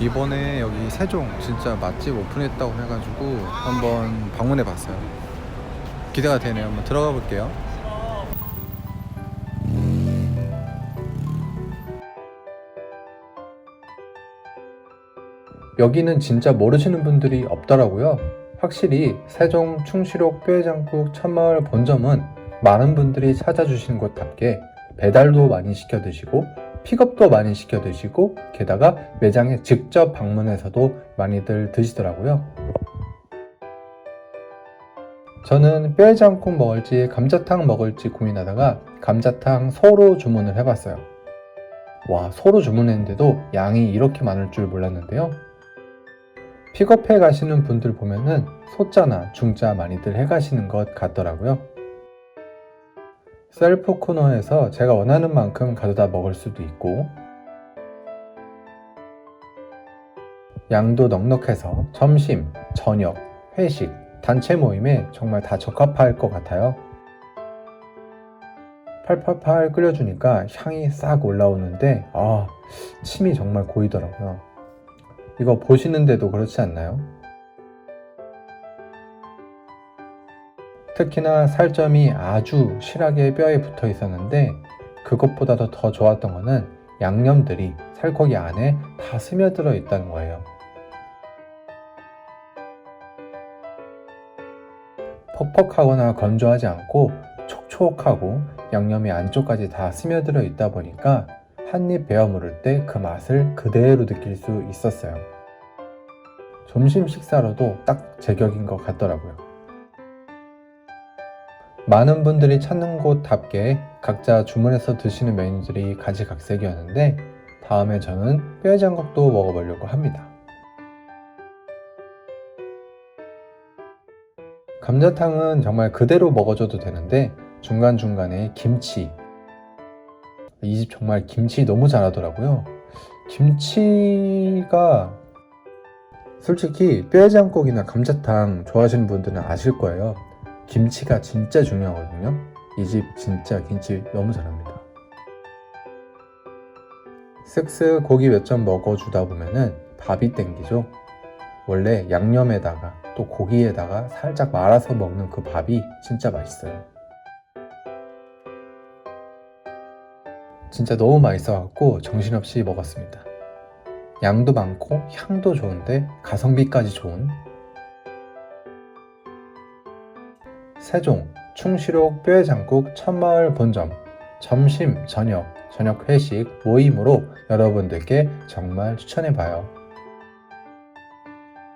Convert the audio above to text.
이번에 여기 세종 진짜 맛집 오픈했다고 해가지고 한번 방문해 봤어요. 기대가 되네요. 한번 들어가 볼게요. 여기는 진짜 모르시는 분들이 없더라고요. 확실히 세종 충시록 뼈해장국 첫마을 본점은 많은 분들이 찾아주시는 곳답게 배달도 많이 시켜 드시고 픽업도 많이 시켜 드시고 게다가 매장에 직접 방문해서도 많이들 드시더라고요. 저는 뼈해장국 먹을지 감자탕 먹을지 고민하다가 감자탕 소로 주문을 해봤어요. 와, 소로 주문했는데도 양이 이렇게 많을 줄 몰랐는데요. 픽업해 가시는 분들 보면은 소자나 중자 많이들 해 가시는 것 같더라고요. 셀프 코너에서 제가 원하는 만큼 가져다 먹을 수도 있고 양도 넉넉해서 점심, 저녁, 회식, 단체 모임에 정말 다 적합할 것 같아요. 팔팔팔 끓여주니까 향이 싹 올라오는데 아 침이 정말 고이더라고요. 이거 보시는데도 그렇지 않나요? 특히나 살점이 아주 실하게 뼈에 붙어 있었는데 그것보다도 더 좋았던 거는 양념들이 살코기 안에 다 스며들어 있다는 거예요. 퍽퍽하거나 건조하지 않고 촉촉하고 양념이 안쪽까지 다 스며들어 있다 보니까 한 입 베어 물을 때 그 맛을 그대로 느낄 수 있었어요. 점심 식사로도 딱 제격인 것 같더라고요. 많은 분들이 찾는 곳답게 각자 주문해서 드시는 메뉴들이 가지각색이었는데 다음에 저는 뼈해장국도 먹어보려고 합니다. 감자탕은 정말 그대로 먹어줘도 되는데 중간중간에 김치 이 집 정말 김치 너무 잘하더라고요. 김치가 솔직히 뼈해장국이나 감자탕 좋아하시는 분들은 아실 거예요. 김치가 진짜 중요하거든요. 이 집 진짜 김치 너무 잘합니다. 쓱쓱 고기 몇 점 먹어주다 보면은 밥이 땡기죠. 원래 양념에다가 또 고기에다가 살짝 말아서 먹는 그 밥이 진짜 맛있어요. 진짜 너무 맛있어갖고 정신없이 먹었습니다. 양도 많고 향도 좋은데 가성비까지 좋은 세종 충시록 뼈해장국 첫마을 본점 점심 저녁 저녁 회식 모임으로 여러분들께 정말 추천해봐요.